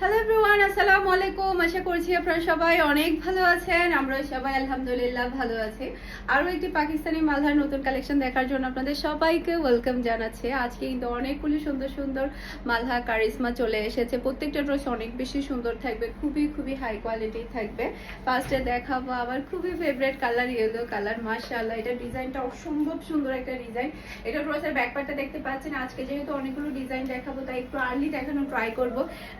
Hello everyone আসসালামু আলাইকুম আশা করছি আপনারা সবাই অনেক ভালো আছেন। আমরা সবাই আলহামদুলিল্লাহ ভালো আছি। আরও একটি পাকিস্তানি মালহার নতুন কালেকশন দেখার জন্য আপনাদের সবাইকে ওয়েলকাম জানাচ্ছে। আজকে কিন্তু অনেকগুলি সুন্দর সুন্দর মালহা কারিজমা চলে এসেছে। প্রত্যেকটা ড্রেস অনেক বেশি সুন্দর থাকবে, খুবই খুবই হাই কোয়ালিটি থাকবে। ফার্স্টে দেখাবো আবার খুবই ফেভারিট কালার ইয়েলো কালার মাশাআল্লাহ, এটা ডিজাইনটা অসম্ভব সুন্দর একটা ডিজাইন এটা ড্রেসের ব্যাকপার্টটা দেখতে পাচ্ছেন। আজকে যেহেতু অনেকগুলো ডিজাইন দেখাবো, তাই একটু আর্লি দেখানো ট্রাই করব।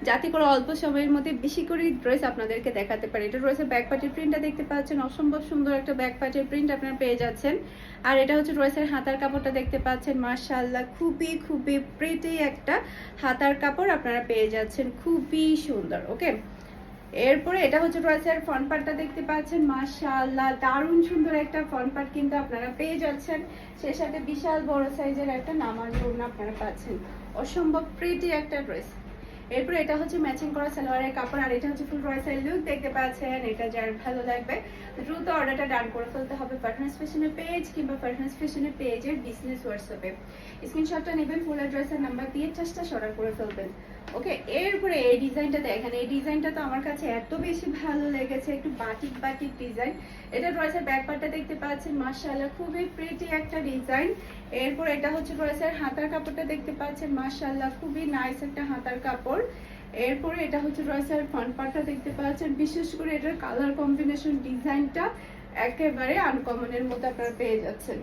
যাতে করে অল্প সময়ের মধ্যে বেশি করে ড্রেস আপনাদেরকে দেখাতে পারি। এটা ড্রেসের ব্যাক পার্টির প্রিন্টটা দেখতে পাচ্ছেন। অসম্ভব সুন্দর একটা ব্যাক পার্টির প্রিন্ট আপনারা পেয়ে যাচ্ছেন। আর এটা হচ্ছে ড্রেসের হাতার কাপড়টা দেখতে পাচ্ছেন। মার্শাল্লাহ খুবই খুবই প্রিটি একটা হাতার কাপড় আপনারা পেয়ে যাচ্ছেন। খুবই সুন্দর ওকে এরপরে এটা হচ্ছে ড্রেসের ফ্রন্ট পার্টটা দেখতে পাচ্ছেন। মাশাআল্লাহ, দারুণ সুন্দর একটা ফ্রন্ট পার্ট কিন্তু আপনারা পেয়ে যাচ্ছেন। সেই সাথে বিশাল বড় সাইজের একটা নামাজ আপনারা পাচ্ছেন। অসম্ভব প্রিটি একটা ড্রেস এরপর এটা হচ্ছে ম্যাচিং করা সালোয়ারের কাপড়, আর এটা হচ্ছে ফুল রয়েসের লুক দেখতে পাচ্ছেন, এটা যার ভালো লাগবে। দ্রুত অর্ডারটা ডান করে ফেলতে হবে পার্টনার্স ফ্যাশনের পেজ কিংবা পার্টনার্স ফ্যাশনের পেজের বিজনেস হোয়াটসঅ্যাপে স্ক্রিনশটটা নেবেন ফুল অ্যাড্রেসের নাম্বার দিয়ে চেষ্টা অর্ডার করে ফেলবেন। ওকে এরপরে এই ডিজাইনটা দেখেন, এই ডিজাইনটা তো আমার কাছে এত বেশি ভালো লেগেছে, একটু বাটিক বাটিক ডিজাইন এটা ড্রেসের ব্যাকপার্টটা দেখতে পাচ্ছেন, মাশাআল্লাহ, খুবই প্রিটি একটা ডিজাইন এরপর এটা হচ্ছে ড্রেসের হাতার কাপড়টা দেখতে পাচ্ছেন, মাশাআল্লাহ, খুবই নাইস একটা হাতার কাপড়। এরপরে এটা হচ্ছে ড্রেসের ফ্রন্ট পার্টটা দেখতে পাচ্ছেন। বিশেষ করে এটার কালার কম্বিনেশন ডিজাইনটা একেবারে আনকমনের মতো আপনারা পেয়ে যাচ্ছেন।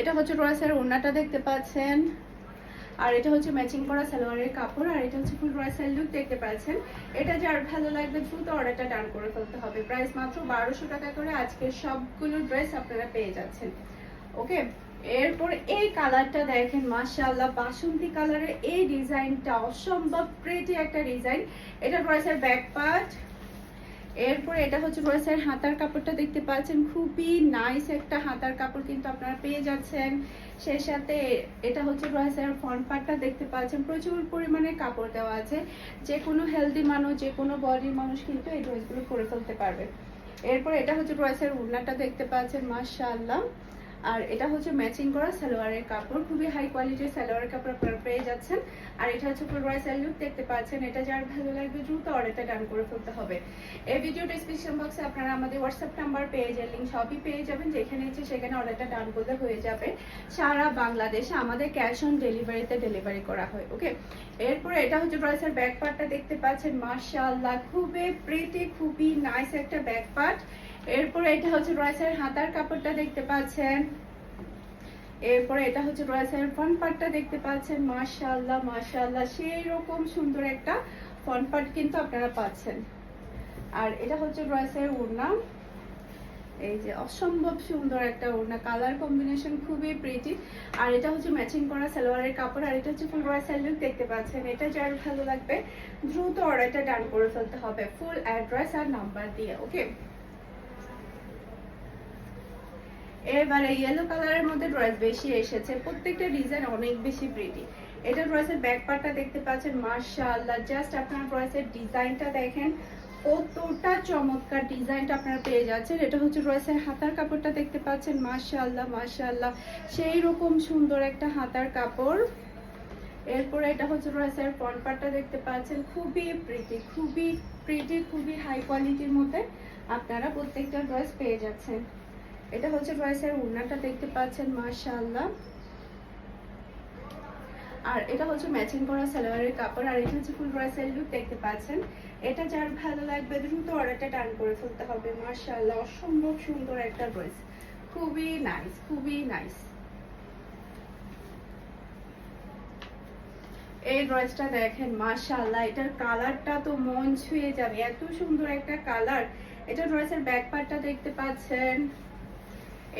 এটা হচ্ছে ড্রেসের ওড়নাটা দেখতে পাচ্ছেন। আর এটা হচ্ছে ম্যাচিং করা সালোয়ারের কাপড়, আর এটা হচ্ছে ফুল ড্রেসের লুক দেখতে পাচ্ছেন। এটা যার ভালো লাগবে দ্রুত অর্ডারটা ডান করে ফেলতে হবে। প্রাইস মাত্র বারোশো টাকা করে আজকে সবগুলো ড্রেস আপনারা পেয়ে যাচ্ছেন। ওকে এরপর এই কালারটা দেখেন, মাশাআল্লাহ, বাসন্তী কালারের এই ডিজাইনটা অসম্ভব প্রিটি একটা ডিজাইন। এটা ড্রেসের ব্যাক পার্ট এরপর এটা হচ্ছে ড্রেসের হাতার কাপড়টা দেখতে পাচ্ছেন, খুবই নাইস একটা হাতার কাপড় কিন্তু আপনারা পেয়ে যাচ্ছেন। সেই সাথে এটা হচ্ছে ড্রেসের ফ্রন্ট পার্টটা দেখতে পাচ্ছেন, প্রচুর পরিমাণে কাপড় দেওয়া আছে। যে কোনো হেলদি মানুষ, যে কোনো বডির মানুষ কিন্তু এই ড্রেসগুলো করে ফেলতে পারবে। এরপর এটা হচ্ছে ড্রেসের উড়নাটা দেখতে পাচ্ছেন, মাশাআল্লাহ। আর এটা হচ্ছে ম্যাচিং করা সালোয়ারের কাপড়। খুবই হাই কোয়ালিটির সালোয়ারের কাপড় আপনারা পেয়ে যাচ্ছেন। আর এটা হচ্ছে ফুল রয়েসের লুক দেখতে পাচ্ছেন। এটা যার ভালো লাগবে দ্রুত অর্ডারটা ডান করে ফেলতে হবে। এই ভিডিও ডিসক্রিপশন বক্সে আপনারা আমাদের হোয়াটসঅ্যাপ নাম্বার পেজের লিঙ্ক সবই পেয়ে যাবেন। যেখানে ইচ্ছে সেখানে অর্ডারটা ডান করলে হয়ে যাবে। সারা বাংলাদেশে আমাদের ক্যাশ অন ডেলিভারিতে ডেলিভারি করা হয় ওকে এরপরে এটা হচ্ছে ড্রেসের ব্যাক পার্টটা দেখতে পাচ্ছেন। মার্শাল্লাহ খুবই প্রিটি খুবই নাইস একটা ব্যাক পার্ট এরপরে এটা হচ্ছে ড্রেসের হাতার কাপড়টা দেখতে পাচ্ছেন। এরপরে এটা হচ্ছে ড্রেসের ফ্রন্ট পার্টটা দেখতে পাচ্ছেন। মাশাআল্লাহ মাশাআল্লাহ সেই রকম সুন্দর একটা ফ্রন্ট পার্ট কিন্তু আপনারা পাচ্ছেন। আর এটা হচ্ছে ড্রেসের ওড়না। এই যে অসম্ভব সুন্দর একটা ওড়না। কালার কম্বিনেশন খুবই প্রিটি আর এটা হচ্ছে ম্যাচিং করা সালোয়ারের কাপড়। আর এটা হচ্ছে ফুল রয়েসের লুক দেখতে পাচ্ছেন। এটা যার ভালো লাগবে, দ্রুত অর্ডারটা ডান করে ফেলতে হবে। ফুল অ্যাড্রেস আর নাম্বার দিয়ে ওকে এবারে ইয়েলো কালারের মধ্যে ড্রেস বেশি এসেছে। প্রত্যেকটা ডিজাইন অনেক বেশি প্রিটি এটা ড্রেসের ব্যাক পার্টটা দেখতে পাচ্ছেন, মাশাআল্লাহ। জাস্ট আপনার ড্রেসের ডিজাইনটা দেখেন, কতটা চমৎকার ডিজাইনটা আপনারা পেয়ে যাচ্ছেন। এটা হচ্ছে ড্রেসের হাতার কাপড়টা দেখতে পাচ্ছেন, মাশাআল্লাহ মাশাআল্লাহ। সেই রকম সুন্দর একটা হাতার কাপড়। এরপরে এটা হচ্ছে ড্রেসের ফ্রন্ট পার্টটা দেখতে পাচ্ছেন, খুবই প্রিটি খুবই প্রিটি খুবই হাই কোয়ালিটির মধ্যে আপনারা প্রত্যেকটা ড্রেস পেয়ে যাচ্ছেন। এটা হচ্ছে ড্রেসের উন্নাটা দেখতে পাচ্ছেন, মাশাআল্লাহ। আর এটা হচ্ছে ম্যাচিং করা সালোয়ারের কাপড়, আর এটা হচ্ছে ফুল ড্রেসের লুক দেখতে পাচ্ছেন। এটা যার ভালো লাগবে, দ্রুত অর্ডারটা ডান করে ফেলতে হবে, মাশাআল্লাহ। অসম্ভব সুন্দর একটা ড্রেস খুবই নাইস খুবই নাইস এই ড্রেসটা দেখেন, মাশাআল্লাহ, এটার কালারটা তো মন ছুঁয়ে যাবে। এত সুন্দর একটা কালার এটা ড্রেসের ব্যাক পার্টটা দেখতে পাচ্ছেন।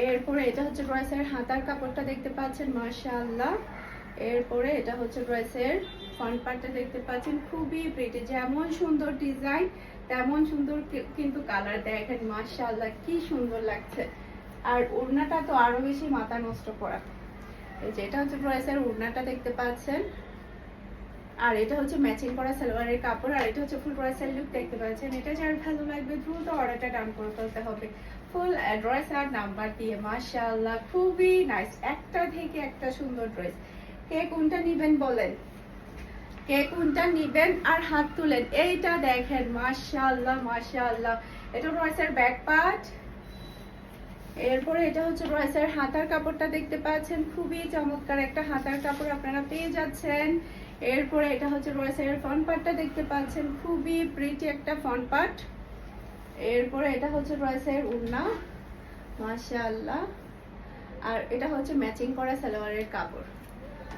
এরপরে এটা হচ্ছে ড্রেসের হাতার কাপড়টা দেখতে পাচ্ছেন, মাশাআল্লাহ। এরপরে এটা হচ্ছে ড্রেসের ফ্রন্ট পার্টটা দেখতে পাচ্ছেন, খুবই প্রিটি যেমন সুন্দর ডিজাইন তেমন সুন্দর কিন্তু কালার দেখেন, মাশাআল্লাহ, কি সুন্দর লাগছে। আর ওড়নাটা তো আরও বেশি মাথা নষ্ট করা। এই যে এটা হচ্ছে ড্রেসের ওড়নাটা দেখতে পাচ্ছেন। আর এটা হচ্ছে ম্যাচিং করা সালোয়ারের কাপড়, আর এটা হচ্ছে ফুল ড্রেসের লুক দেখতে পাচ্ছেন। এটা যার ভালো লাগবে, দ্রুত অর্ডারটা ডান করে ফেলতে হবে। ফুল অ্যাড্রেস আর নাম্বার দিয়ে, মাশাআল্লাহ, খুবই নাইস একটা থেকে একটা সুন্দর ড্রেস কে কোনটা নেবেন বলেন? কে কোনটা নিবেন আর হাত তুলেন? এইটা দেখেন, মাশাআল্লাহ মাশাআল্লাহ। এটা রয়েসের ব্যাক পার্ট এরপরে এটা হচ্ছে রয়েসের হাতার কাপড়টা দেখতে পাচ্ছেন। খুবই চমৎকার একটা হাতার কাপড় আপনারা পেয়ে যাচ্ছেন। এরপরে এটা হচ্ছে রয়েসের ফ্রন্ট পার্টটা দেখতে পাচ্ছেন। খুবই প্রিটি একটা ফ্রন্ট পার্ট এরপরে এটা হচ্ছে রয়েসের উন্না। মাশাআল্লাহ। আর এটা হচ্ছে ম্যাচিং করা সালোয়ারের কাপড়।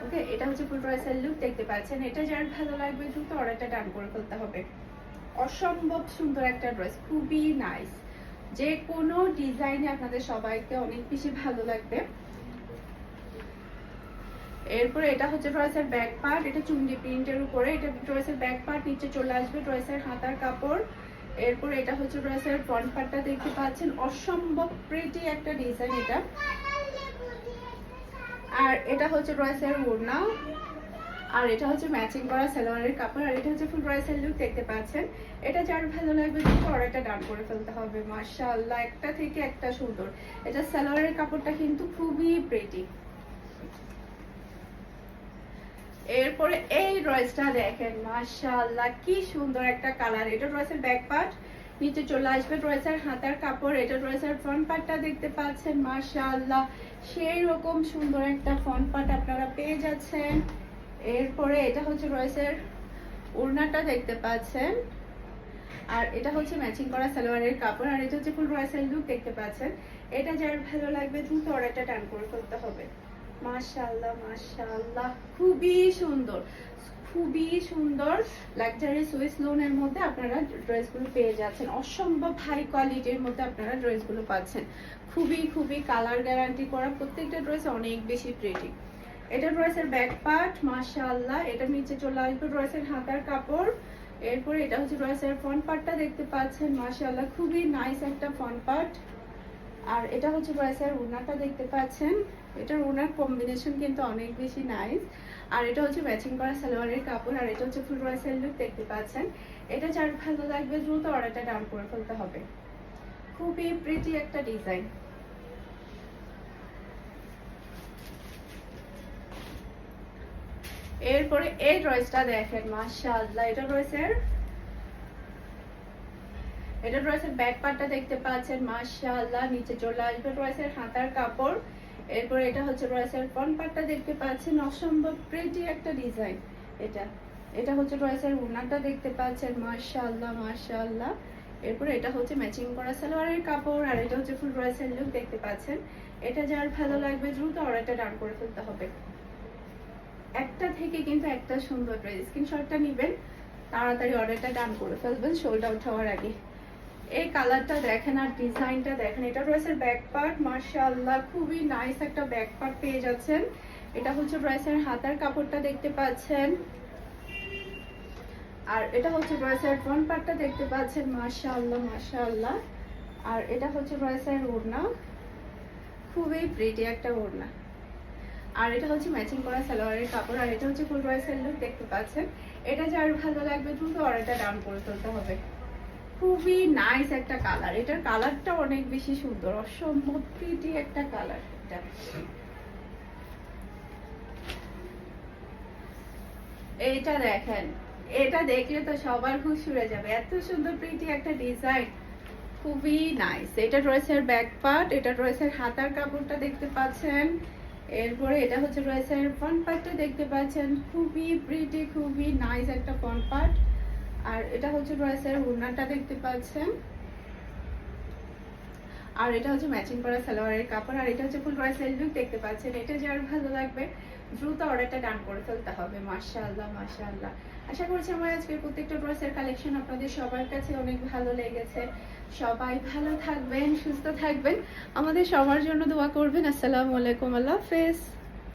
ওকে, এটা হচ্ছে ফুল ড্রেসের লুক দেখতে পাচ্ছেন। এটা যার ভালো লাগবে দ্রুত অর্ডারটা ডান করে ফেলতে হবে। অসম্ভব সুন্দর একটা ড্রেস, খুবই নাইস যে কোনো ডিজাইনে আপনাদের সবাইকে অনেক বেশি ভালো লাগবে। এরপরে এটা হচ্ছে ড্রেসের ব্যাক পার্ট এটা চুমড়ি প্রিন্টের উপরে। এটা ড্রেসের ব্যাক পার্ট নিচে চলে আসবে ড্রেসের হাতার কাপড়। এরপরে এটা হচ্ছে ড্রেসের ফ্রন্ট পার্টটা দেখতে পাচ্ছেন। অসম্ভব প্রিটি একটা ডিজাইন এটা। আর এটা হচ্ছে ড্রেসের ওড়না। আর এটা হচ্ছে ম্যাচিং করা সালোয়ারের কাপড়। আর এটা হচ্ছে ফুল ড্রেসের লুক দেখতে পাচ্ছেন। এটা যার ভালো লাগবে কিন্তু অর্ডারটা ডান করে ফেলতে হবে। মাশাআল্লাহ, একটা থেকে একটা সুন্দর। এটা সালোয়ারের কাপড়টা কিন্তু খুবই প্রিটি এরপরে এই ড্রেসটা দেখেন, মাশাআল্লাহ, কি সুন্দর একটা কালার। এটা ড্রেসের ব্যাক পার্ট নিচে চলে আসবে ড্রেসের হাতার কাপড়। এটা ড্রেসের ফ্রন্ট পার্টটা দেখতে পাচ্ছেন, মাশাআল্লাহ সেই রকম সুন্দর একটা ফ্রন্ট পার্ট আপনারা পেয়ে যাচ্ছেন। এরপরে এটা হচ্ছে ড্রেসের ওড়নাটা দেখতে পাচ্ছেন। আর এটা হচ্ছে ম্যাচিং করা সালোয়ারের কাপড়, আর এটা হচ্ছে ফুল ড্রেসের লুক দেখতে পাচ্ছেন। এটা যার ভালো লাগবে, দ্রুত অর্ডারটা টান করে ফেলতে হবে। মাশাআল্লাহ মাশাআল্লাহ। খুবই সুন্দর খুবই সুন্দর। লাক্সারি সুইস লোনের মধ্যে আপনারা ড্রেসগুলো পেয়ে যাচ্ছেন। অসম্ভব হাই কোয়ালিটির মধ্যে আপনারা ড্রেসগুলো পাচ্ছেন। খুবই খুবই কালার গ্যারান্টি করা প্রত্যেকটা ড্রেস অনেক বেশি প্রিটি এটা ড্রেসের ব্যাক পার্ট মাশাআল্লাহ। এটা নিচে চলে আসবে ড্রেসের হাতার কাপড়। এরপর এটা হচ্ছে ড্রেসের ফ্রন্ট পার্টটা দেখতে পাচ্ছেন, মাশাআল্লাহ। খুবই নাইস একটা ফ্রন্ট পার্ট আর এটা হচ্ছে ড্রেসের ওনাটা দেখতে পাচ্ছেন। এটার ওনার কম্বিনেশন কিন্তু অনেক বেশি নাইস আর এটা হচ্ছে ম্যাচিং করা সালোয়ারের কাপড়, আর এটা হচ্ছে ফুল ড্রেসের লুক দেখতে পাচ্ছেন। এটা যার ভালো লাগবে, দ্রুত অর্ডারটা ডাউন করে ফেলতে হবে। খুবই প্রিটি একটা ডিজাইন এরপরে এই ড্রেসটা দেখেন, মাশাআল্লাহ, এটা ড্রেসের এটা ড্রেসের ব্যাক পার্টটা দেখতে পাচ্ছেন, মাশাআল্লাহ, নিচে চলে আসবে ড্রেসের হাতার কাপড়। এরপর এটা হচ্ছে ড্রেসের ফ্রন্ট পার্টটা দেখতে পাচ্ছেন, অসম্ভব প্রিটি একটা ডিজাইন এটা। এটা হচ্ছে ড্রেসের উনাটা দেখতে পাচ্ছেন, মাশাআল্লাহ মাশাআল্লাহ। এরপর এটা হচ্ছে ম্যাচিং করা সালোয়ারের কাপড়, আর এটা হচ্ছে ফুল ড্রেসের লুক দেখতে পাচ্ছেন। এটা যার ভালো লাগবে দ্রুত অর্ডারটা ডান করে ফেলতে হবে। একটা থেকে কিন্তু একটা সুন্দর ড্রেস স্ক্রিনশটটা নেবেন, তাড়াতাড়ি অর্ডারটা ডান করে ফেলবেন আউট হওয়ার আগে। এই কালারটা দেখেন আর ডিজাইনটা দেখেন, এটা রয়েছে ব্যাক পার্ট মার্শাল্লাহ খুবই নাইস একটা ব্যাক পার্ট পেয়ে যাচ্ছেন। এটা হচ্ছে ড্রেসের হাতার কাপড়টা দেখতে পাচ্ছেন। আর এটা হচ্ছে ড্রেসের ফ্রন্ট পার্টটা দেখতে পাচ্ছেন মার্শাল্লাহ মার্শাল্লাহ আর এটা হচ্ছে ড্রেসের ওড়না, খুবই প্রিটি একটা ওড়না। আর এটা হচ্ছে ম্যাচিং করা সালোয়ারের কাপড়, আর এটা হচ্ছে ফুল ড্রেসের লুক দেখতে পাচ্ছেন। এটা যার ভালো লাগবে দ্রুত অর্ডারটা ডাউন করে তুলতে হবে। খুবই নাইস একটা কালার এটার কালারটা অনেক বেশি সুন্দর। অসম্ভব প্রিটি একটা কালার এটা। এইটা দেখেন, এটা দেখলে তো সবার খুব সুরে যাবে। এত সুন্দর প্রিটি একটা ডিজাইন খুবই নাইস এটা রয়েছে ব্যাক পার্ট এটা রয়েছে হাতার কাপড়টা দেখতে পাচ্ছেন। এরপরে এটা হচ্ছে রয়েছে ফ্রন্ট পার্টটা দেখতে পাচ্ছেন। খুবই প্রিটি খুবই নাইস একটা ফ্রন্ট পার্ট আর এটা হচ্ছে ড্রেসের ওড়নাটা দেখতে পাচ্ছেন। আর এটা হচ্ছে ম্যাচিং করা সালোয়ারের কাপড়, আর এটা হচ্ছে ফুল ড্রেসের লুক দেখতে পাচ্ছেন। এটা যার ভালো লাগবে, দ্রুত অর্ডারটা ডান করে ফেলতে হবে। মাশাআল্লাহ মাশাআল্লাহ। আশা করছি আমার আজকের প্রত্যেকটা ড্রেসের কালেকশন আপনাদের সবার কাছে অনেক ভালো লেগেছে। সবাই ভালো থাকবেন, সুস্থ থাকবেন। আমাদের সবার জন্য দোয়া করবেন। আসসালামু আলাইকুম, আল্লাহ হাফেজ।